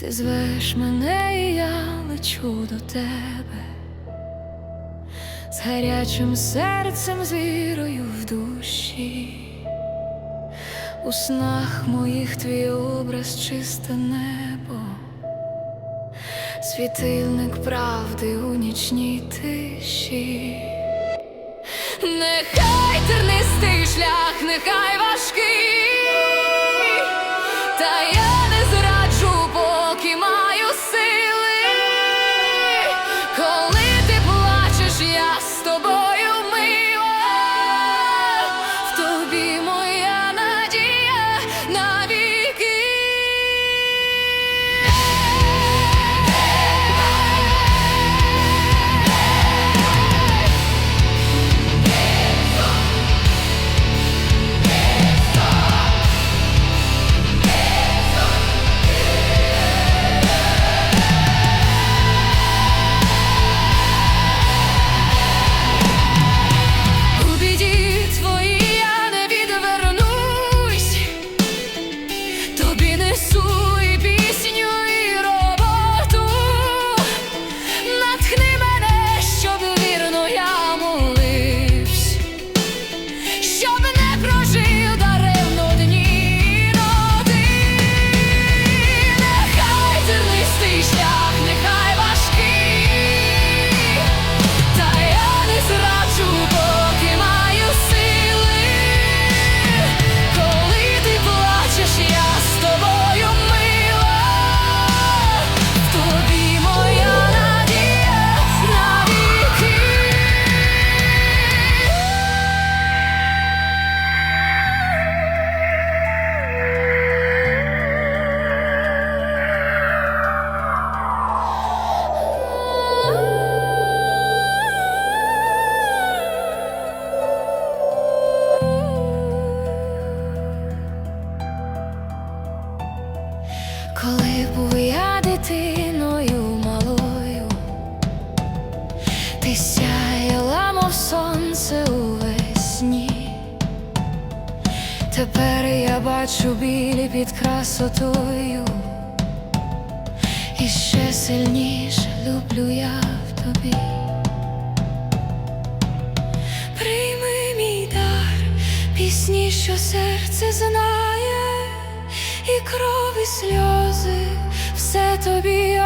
Ти звеш мене, і я лечу до тебе, з гарячим серцем, з вірою в душі, у снах моїх твій образ чисте небо, світильник правди у нічній тиші. Нехай тернистий шлях, нехай Коли був я дитиною малою, ти сяяла, мов сонце у весні. Тепер я бачу білі під красотою, і ще сильніше люблю я в тобі. Прийми мій дар, пісні, що серце знає, і кров, сльози, все тобі